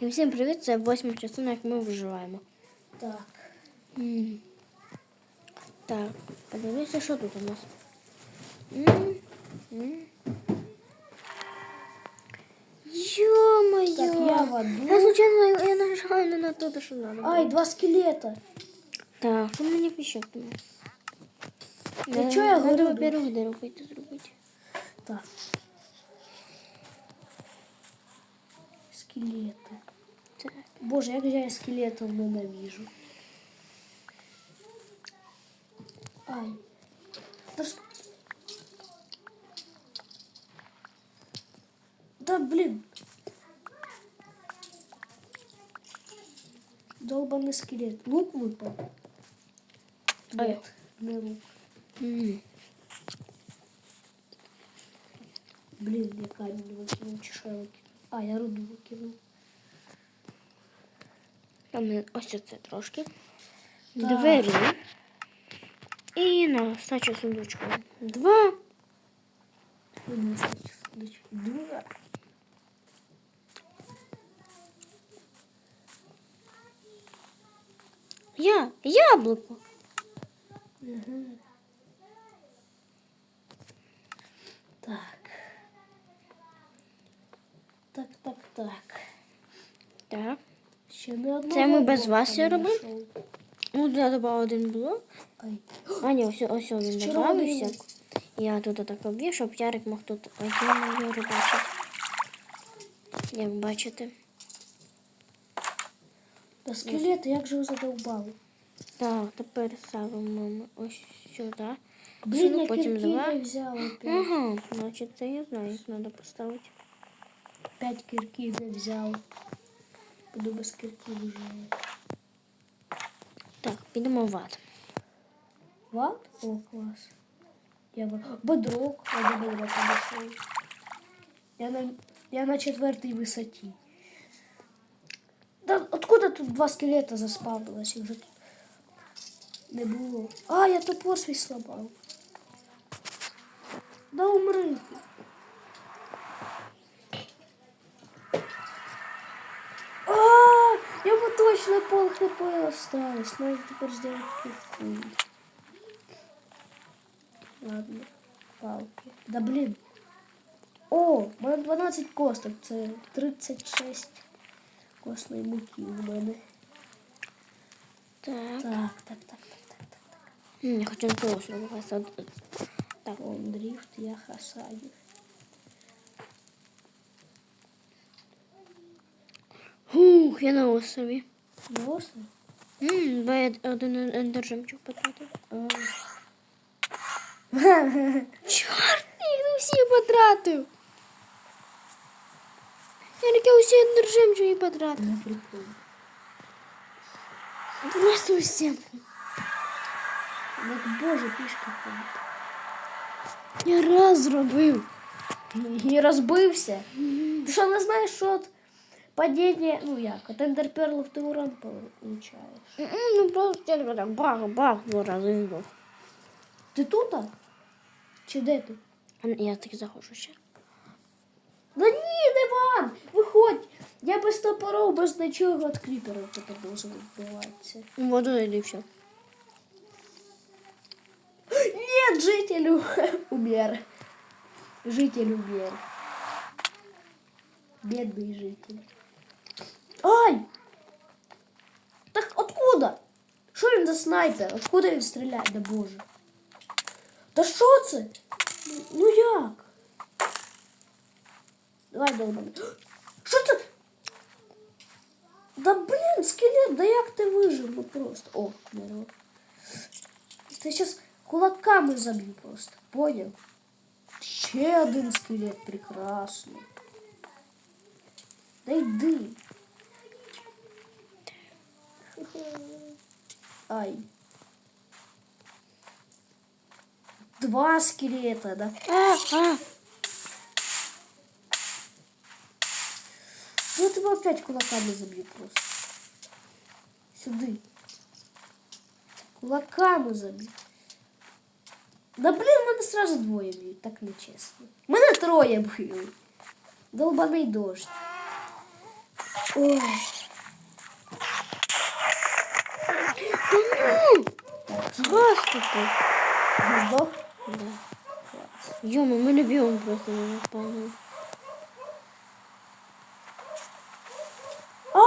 І всім привіт, це восьма частина, як ми виживаємо. Так. М. Так, подивіться, що тут у нас. М, м. Ё-моё! Так, я в одну. Я случайно я нажала не на то, що надо. Ай, два скелета. Так, що мені піщок там? Ну, чого я Надо, говорю? во-первых, дорогу йти зробити. Так. Скелети. Боже, як же я скелетів ненавижу. Ай. Да, блин. Долбаный скелет. Лук выпал. Нет, не лук. М. Блин, я камень выкинул, викинув? А, я руду викинув. Там ось це трошки. Двері. І на стачу сундучку. Два. І знаю, сундучки. Два. Я. Яблуко. Так. Так, так, так. Так. Ще не одного. Це ми без вас все робимо? Ну, я додав один блок. А, ні, ось, ось він Червоний Я тут так об'їв, щоб Ярик мог тут Яру бачити. Як бачите. Та скелети, як же ви задовбали? Так, тепер ставимо ми ось сюди. Блін, я потім кірки два. не взяла. Ага, значить це я знаю, як треба поставити. п'ять кірки не взяла. Буду без кірки виживати. Так, підемо в ад. Ват? О, клас. Я в... Бедрок. Я до бедрока дійшов. Я на, я на четвертій висоті. Да, откуда тут два скелета заспавнилось? Їх вже тут не було. А, я топор свій слабав. Да умри. Точно пол хп осталось. Надо тепер зробити кірку. Ладно, палки. Да блин. О, у мене 12 косток, це 36 костної муки у мене. Так. Так, так, так, так, так, так, так. Я хочу зробити. Так, он дрифт, я хасаю. Ух, я на острові. Ясно? Ммм, бо я один ендержемчук потратив. А. Чорт, їх усі потратив. Я таке усі ендержемчуки потратив. Не прикольно. Просто усі. Як боже пішки ходить. Я раз зробив. І розбився. Ти що не знаєш, що от падіння, ну як, от ендерперлов ти урон получаєш. М, Ну просто я так бах-бах два рази і здох. Ти тут? а? Чи де ти? А Я таки заходжу ще. Да ні, Іван, виходь. Я без топоров, без нічого від кріперів тепер должен відбиватися. Ну, Воду і все. Нет, жителю умер. Житель умер. Бедный житель. Ай! Так откуда? Що він за снайпер? Откуда він стріляє? Да боже. Та що це? Ну як? Давай долбаний. Що це? Да блін, скелет, да як ти вижив? Ну просто. О, дерево. Ти зараз кулаками заб'ю просто. Поняв? Ще один скелет прекрасно. Да йди. Ай. Два скелета, да? А, а. Ну, я тебе опять кулаками забью просто. Сюди. Кулаками заб'ю. Да блін, мене сразу двоє б'ють, так нечесно. Мене троє б'ють. Долбаний дощ. Ой. Господи! здох. Да. Йома, ми не б'ємо просто не напевно. А!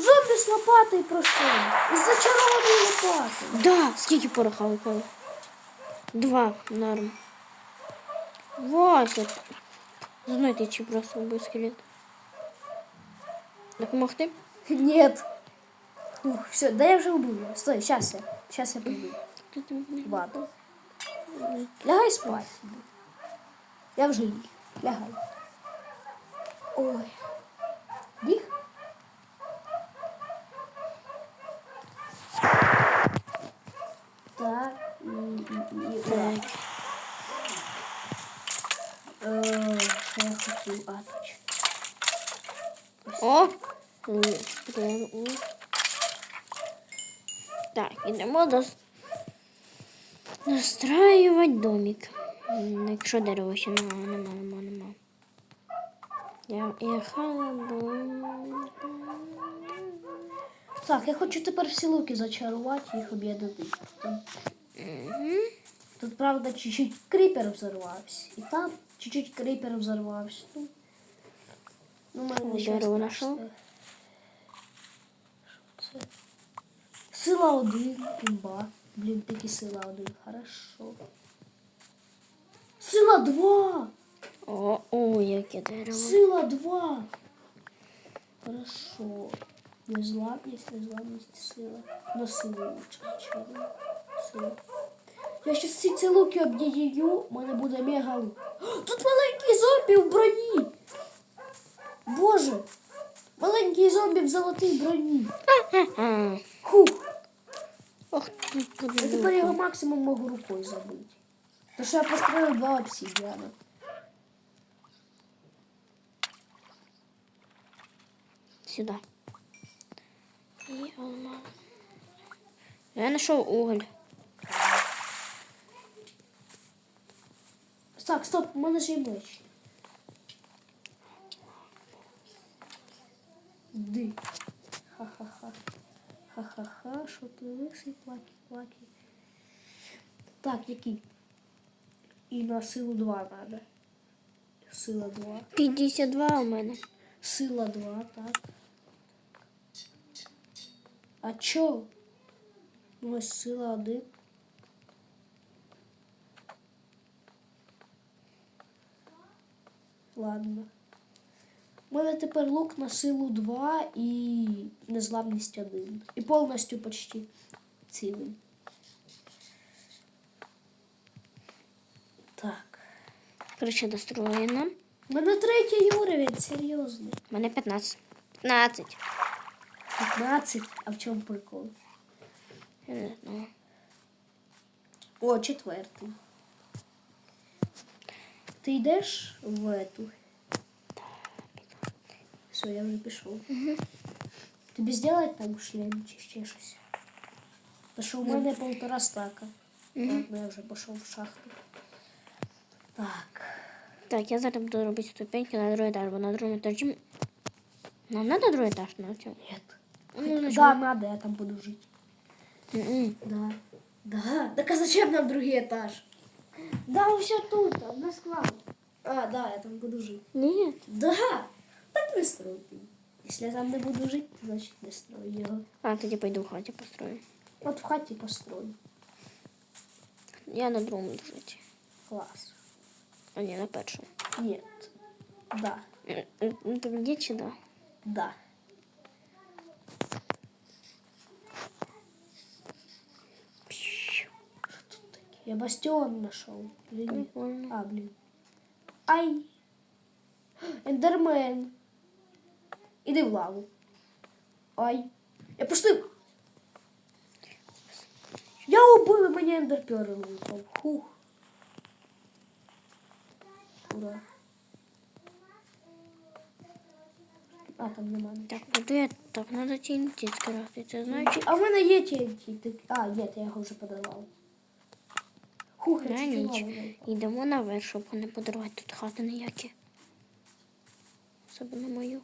Зомбі з лопатою пройшов. Із зачарованої лопати. Да, скільки пороха випало? Два, норм. Вася. Знаєте, чи просто вбив скелет. Допомогти? Нет. Ух, все, да я убив. його. Стой, сейчас я. Сейчас я прибив. Ладно. Лягай спать. Я вже ліг. Лягай. Ой. Ліг? Так, і, і, і, і. Так. Е, Що я хотів? А, точно. О! Ні, стріл. О. Так, ідемо до... Домик. Якщо дерева ще нема, нема, нема, нема. Я, я халабу. Так, я хочу тепер всі луки зачарувати, їх об'єднати. Мгм. Тут, правда, чуть-чуть крипер взорвався. І там чуть-чуть крипер взорвався. Ну, ну дерево знайшов? все. Що це? Сила один, імба. Блін, тільки сила один. Хорошо. Сила два! О, о, яке дерево. Сила два! Хорошо. Незламність, незламність, сила. Но сила лучше, звичайно. Сила. Я щас всі ці луки об'єдню, у мене буде мега лук. Тут маленький зомбі в броні. Боже! Маленький зомбі в золотій броні. Хух! Ох, тут Я тепер подивися. його максимум можу рукою забити. То що я построїв два обсидіана. Сюда. И алмаз. Я нашел уголь. Так, стоп, у мене ж є меч. Ди. Що ти плакі-плакі. Так, який? І на силу 2 надо. Сила 2. 52 у мене. Сила 2, так. А чо? Ну, ось сила 1. Ладно. У мене тепер лук на силу 2 і незламність 1. І повністю почти цілий. Так. Короче, достроєно. У мене третій уровень, серйозно. У мене 15. 15. 15. А в чому прикол? Я не знаю. О, четвертий. Ти йдеш в эту? Все, я вже пішов. Тобі зробити там шлем чи ще щось? Та що у мене полтора стака. Ладно, я вже пішов в шахту. Так. Так, я зараз буду робити ступеньки на другий етаж, бо на другому етажі... Нам надо другий етаж на цьому? Нет. Ну, Да, зачем? надо, я там буду жить. М-м. Да. Да. Так а зачем нам другий этаж? Да, все тут, там, на склад. А, да, я там буду жить. Ні. Да, так не стройте. Якщо я там не буду жити, значить не строю його. А, тоді пойду в хаті построю. От в хаті построю. Я на другому буду жити. Клас. А ні, на першому. Ні. Да. М, м, Ну, так де чи да? Да. Я бастион нашел. Или нет? Прикольно. А, блин. Ай. Эндермен. Іди в лаву. Ай. Я пустив. Я убив, мені ендерперл випав. Хух. Ура. А, там нема. Так, куди я? Так, треба тінті скрафти. Це значить... А в мене є TNT. Ти... А, ні, я його вже подавав. Хух, я На чуть ніч. лаву знайшов. Йдемо наверх, щоб не подарувати тут хати ніякі. Особливо мою.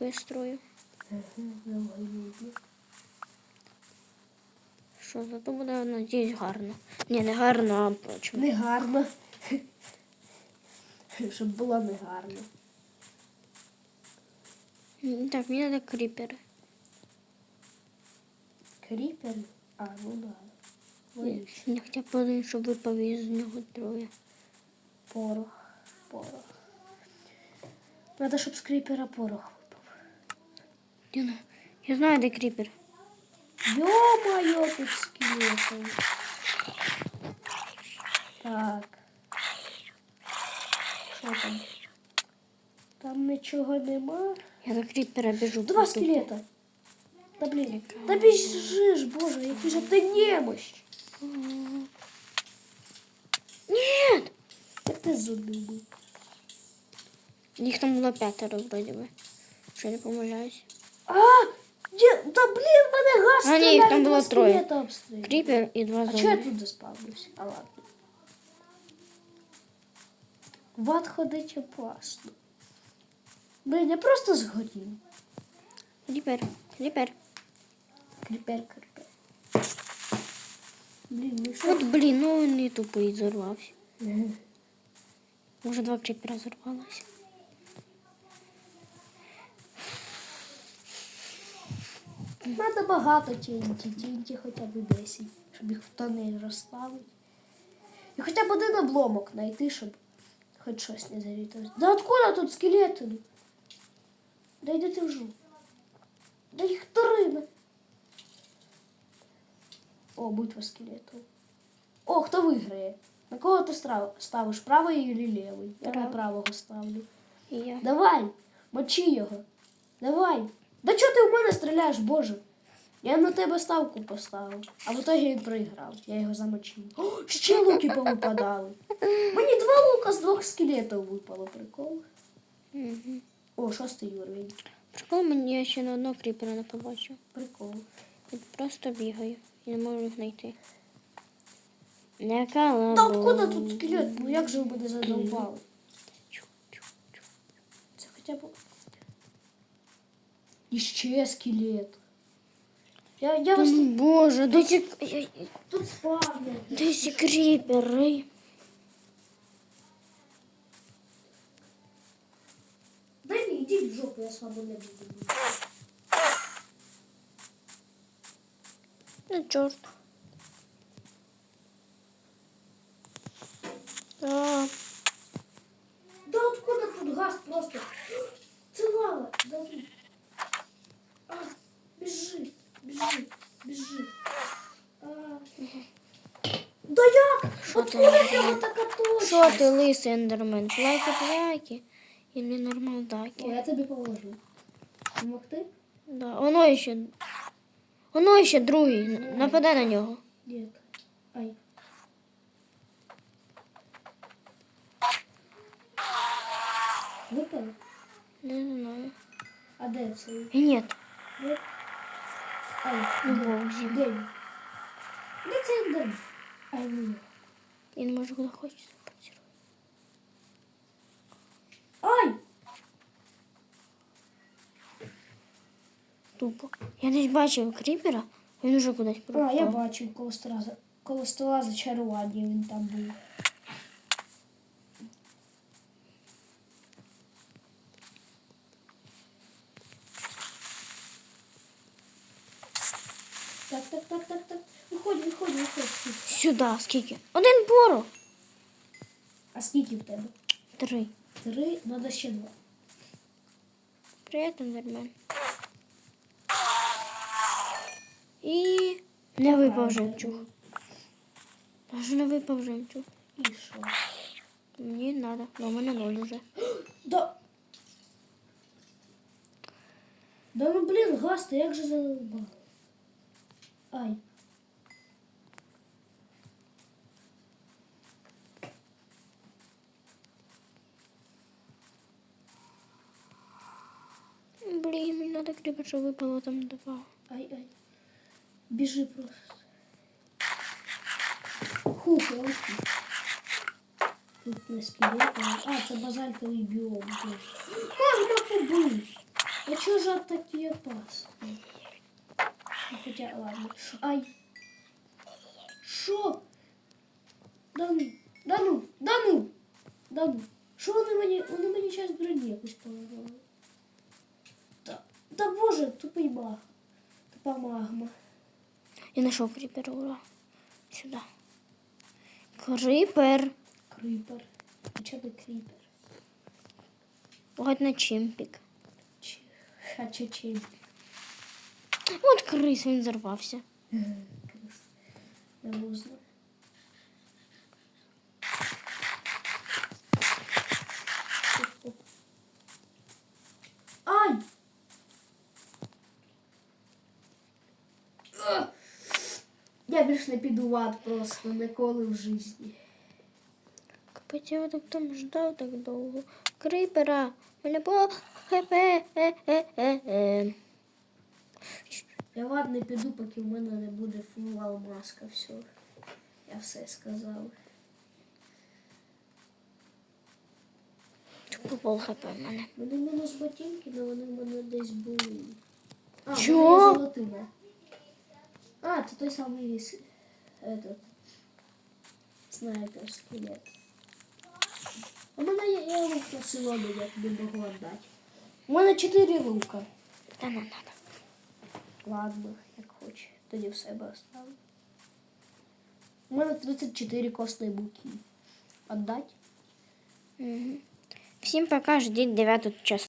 Башку строю. Що, зато буде, надіюсь, гарно. Ні, не гарно, а чому? Не гарно. Щоб було не гарно. Так, мені треба кріпери. Кріпер? А, ну да. Логічно. Я хоча б один, щоб випав із нього троє. Порох. Порох. Надо, щоб з кріпера порох випав. Я, на- я знаю, де кріпер. Ё-моё, тут скелетом. Так. Що там? Там нічого нема. Я до кріпера біжу. Два по тупу. скелета. Та блін. Та біжи ж, боже, який же ти немощ. Ні! Як ти зубів був? Їх там було п'ятеро, вроді би. Що я не помиляюсь. А! Де, та блін, мене газ А, ні, їх там було троє. Кріпер і два А чого я тут заспавнився? А ладно. Ват ходить опасно. Блін, я просто згорів. Кріпер, кріпер. Кріпер, кріпер. Блін, ну що? От, блін, ну він і тупий зорвався. Може два кріпера зорвалося. Надо багато TNT, TNT хоча б 10, щоб їх в тонель розставити. І хоча б один обломок знайти, щоб хоч щось не завітилось. Да откуда тут скелети? Да йди ти в жу. Да їх три. О, битва скелетів. О, хто виграє? На кого ти ставиш? Правий чи лівий? Я на правого ставлю. Я. Давай, мочи його. Давай. Да чого ти в мене стріляєш, боже? Я на тебе ставку поставив, а в итоге він проіграв. Я його замочив. О, ще луки повипадали. Мені два лука з двох скелетів випало, прикол. Угу. О, шостий уровень. Прикол мені я ще на одного кріпера не побачив. Прикол. Я просто бігаю і не можу їх знайти. Яка лаба. Та откуда тут скелет? Ну як же ви мене задовбали? Це хоча б. Іще скелет. Я, я вас Ну, Боже, де ці, тут спавню. де ці кріпери? Да не, иди в жопу, я свободно буду. Ну, чорт. А, Да откуда тут газ просто? Це лава. Да, тут. а, бежи, бежи, бежи. А. Да як? Що ти, нього така точність? Що ти, лисий ендермен? Плайки, плайки? Или О, нормалдаки? я тобі поможу. Помогти? Да, воно ще. Воно ще другий. Нападай на нього. Нет. Ай. Випали? Не знаю. А де це? І ні. Де? Ай, Ну, де? Цей день? Ай, ну. Він може куди хоче запрацювати. Ай! Тупо. Я десь бачив кріпера, він уже кудись А, я бачив коло стола, коло стола зачарування він там був. Так, так, так, так, так. Виходь, виходь, виходь. Сюди, скільки? Один порох. А скільки в тебе? Три. Три, треба ще два. Привіт, ендермен. І не випав жемчуг. Аж не випав жемчуг. І що? Мені треба, бо в мене ноль уже. Да. Да ну блін, гасти, як же задовбав? Ай. Блін, мені треба кріпер, щоб випало там два. Ай, ай. Біжи просто. Хух, я ушли. Тут не скелет, а, а це базальтовий біом. блін. Можна побити. А чё же такі опасні? Ну, Хотя, ладно. Ай. Шо? Да ну, да ну, да ну, да ну. Що вони мені, вони мені зараз броні якусь полагали. Та, боже, тупий баг. Тупа магма. Я знайшов кріпера, ура. Сюди. Крипер. А чого не кріпер? От на чимпік. Чи, а чи чим? От крис, він зарвався. Крис. Не можна. Ай! Ugh. Я більш не піду в ад просто ніколи в житті. Капець, я так там ждав так довго. Кріпера. Мене було хп. Я в ад не піду, поки в мене не буде фул алмазка. Все. Я все сказав. Попав хп в мене. Вони мінус ботинки, але вони в мене десь були. А, Чо? в мене є золотина. А, це той самий с- этот, снайпер скелет. У мене є я лук на селону, я тобі можу віддати. У мене чотири лука. Та не надо. Ладно, як хоче. Тоді в себе оставлю. У мене 34 костної буки. Отдать? Угу. Всім пока, ждіть дев'яту частину.